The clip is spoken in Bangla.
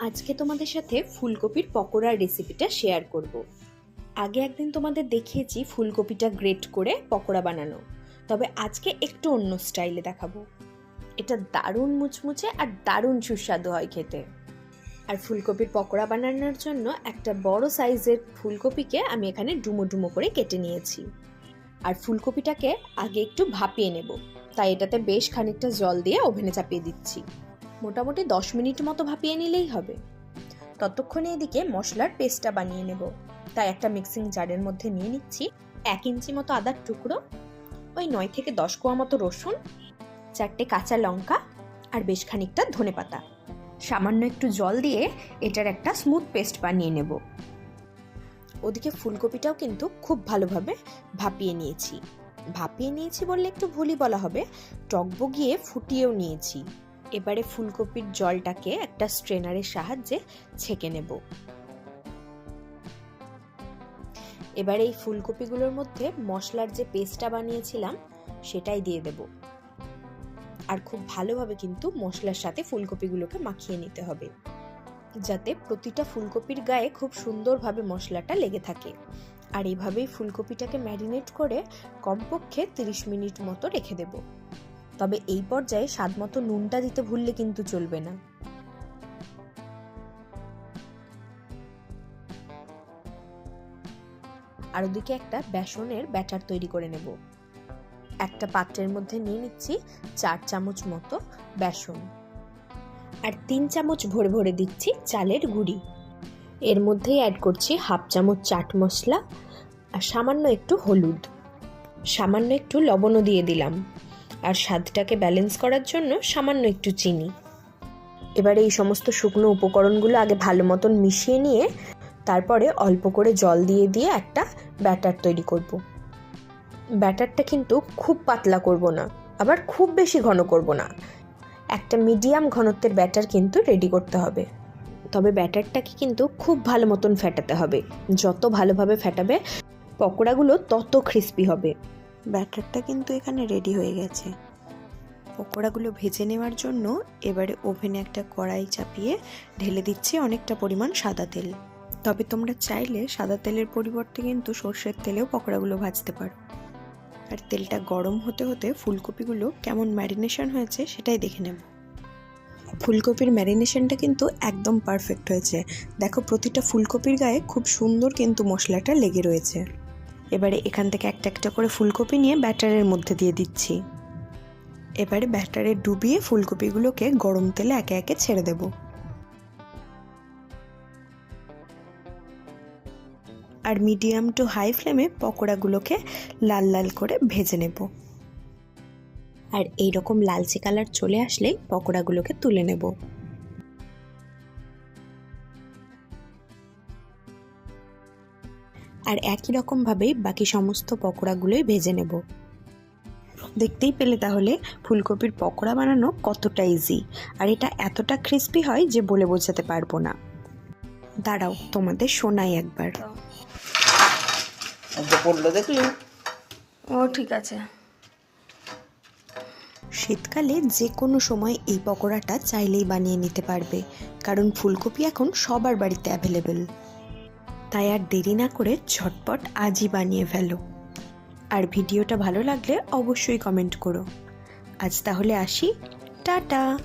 আজকে তোমাদের সাথে ফুলকপির পকোড়ার রেসিপিটা শেয়ার করব। আগে একদিন তোমাদের দেখিয়েছি ফুলকপিটা গ্রেট করে পকোড়া বানানো। তবে আজকে একটু অন্য স্টাইলে দেখাবো। এটা দারুণ মুচমুচে আর দারুণ সুস্বাদু হয় খেতে। আর ফুলকপির পকোড়া বানানোর জন্য একটা বড় সাইজের ফুলকপিকে আমি এখানে ডুমো ডুমো করে কেটে নিয়েছি। আর ফুলকপিটাকে আগে একটু ভাপিয়ে নেব। তাই এটাতে বেশ খানিকটা জল দিয়ে ওভেনে চাপিয়ে দিচ্ছি। মোটামুটি দশ মিনিট মতো ভাপিয়ে নিলেই হবে। ততক্ষণে এদিকে মশলার পেস্টটা বানিয়ে নেব। তাই একটা মিক্সিং জারের মধ্যে নিয়ে নিচ্ছি এক ইঞ্চি মতো আদার টুকরো, ওই নয় থেকে দশ কোয়া মতো রসুন, চারটে কাঁচা লঙ্কা আর বেশ খানিকটা ধনে পাতা। সামান্য একটু জল দিয়ে এটার একটা স্মুথ পেস্ট বানিয়ে নেব। ওদিকে ফুলকপিটাও কিন্তু খুব ভালোভাবে ভাপিয়ে নিয়েছি। ভাপিয়ে নিয়েছি বললে একটু ভুলই বলা হবে, টকবগিয়ে ফুটিয়েও নিয়েছি। এবারে ফুলকপির জলটাকে একটা স্ট্রেনারের সাহায্যে ছেঁকে নেব। এবারে এই ফুলকপিগুলোর মধ্যে মশলার যে পেস্টটা বানিয়েছিলাম, সেটাই দিয়ে দেব। আর খুব ভালোভাবে কিন্তু মশলার সাথে ফুলকপিগুলোকে মাখিয়ে নিতে হবে, যাতে প্রতিটা ফুলকপির গায়ে খুব সুন্দরভাবে মশলাটা লেগে থাকে। আর এইভাবেই ফুলকপিটাকে ম্যারিনেট করে কমপক্ষে তিরিশ মিনিট মতো রেখে দেবো। তবে এই পর্যায়ে স্বাদ মতো নুনটা দিতে ভুললে কিন্তু চলবে না। আর ওদিকে একটা বেসনের ব্যাটার তৈরি করে নেব। একটা পাত্রের মধ্যে নিয়ে নিচ্ছি চার চামচ মতো বেসন। আর তিন চামচ ভরে ভরে দিচ্ছি চালের গুঁড়ি। এর মধ্যেই অ্যাড করছি হাফ চামচ চাট মশলা আর সামান্য একটু হলুদ। সামান্য একটু লবণও দিয়ে দিলাম। আর স্বাদটাকে ব্যালেন্স করার জন্য সামান্য একটু চিনি। এবারে এই সমস্ত শুকনো উপকরণগুলো আগে ভালো মতন মিশিয়ে নিয়ে তারপরে অল্প করে জল দিয়ে দিয়ে একটা ব্যাটার তৈরি করব। ব্যাটারটা কিন্তু খুব পাতলা করব না, আবার খুব বেশি ঘন করব না। একটা মিডিয়াম ঘনত্বের ব্যাটার কিন্তু রেডি করতে হবে। তবে ব্যাটারটাকে কিন্তু খুব ভালো মতন ফেটাতে হবে। যত ভালোভাবে ফেটাবে, পকোড়াগুলো তত ক্রিস্পি হবে। ব্যাটারটা কিন্তু এখানে রেডি হয়ে গেছে। পকোড়াগুলো ভেজে নেওয়ার জন্য এবারে ওভেনে একটা কড়াই চাপিয়ে ঢেলে দিচ্ছি অনেকটা পরিমাণ সাদা তেল। তবে তোমরা চাইলে সাদা তেলের পরিবর্তে কিন্তু সর্ষের তেলেও পকোড়াগুলো ভাজতে পারো। আর তেলটা গরম হতে হতে ফুলকপিগুলো কেমন ম্যারিনেশন হয়েছে সেটাই দেখে নেব। ফুলকপির ম্যারিনেশনটা কিন্তু একদম পারফেক্ট হয়েছে। দেখো, প্রতিটা ফুলকপির গায়ে খুব সুন্দর কিন্তু মশলাটা লেগে রয়েছে। এবারে এখান থেকে একটা একটা করে ফুলকপি নিয়ে ব্যাটারের মধ্যে দিয়ে দিচ্ছি। এবারে ব্যাটারে ডুবিয়ে ফুলকপিগুলোকে গরম তেলে একে একে ছেড়ে দেব। আর মিডিয়াম টু হাই ফ্লেমে পকোড়াগুলোকে লাল লাল করে ভেজে নেব। আর এই রকম লালচে কালার চলে আসলেই পকোড়াগুলোকে তুলে নেব। আর একই রকমভাবেই বাকি সমস্ত পকোড়াগুলোই ভেজে নেব। দেখতেই পেলে তাহলে ফুলকপির পকোড়া বানানো কতটা ইজি আর এটা এতটা ক্রিস্পি হয় যে বলে বোঝাতে পারব না। দাঁড়াও তোমাদের শোনাই একবার। পড়ল দেখলি? ও ঠিক আছে। শীতকালে যে কোনো সময় এই পকোড়াটা চাইলেই বানিয়ে নিতে পারবে কারণ ফুলকপি এখন সবার বাড়িতে অ্যাভেলেবেল তাই আর দেরি না করে ঝটপট আজই বানিয়ে ফেলো। আর ভিডিওটা ভালো লাগলে অবশ্যই কমেন্ট করো। আজ তাহলে আসি। টাটা!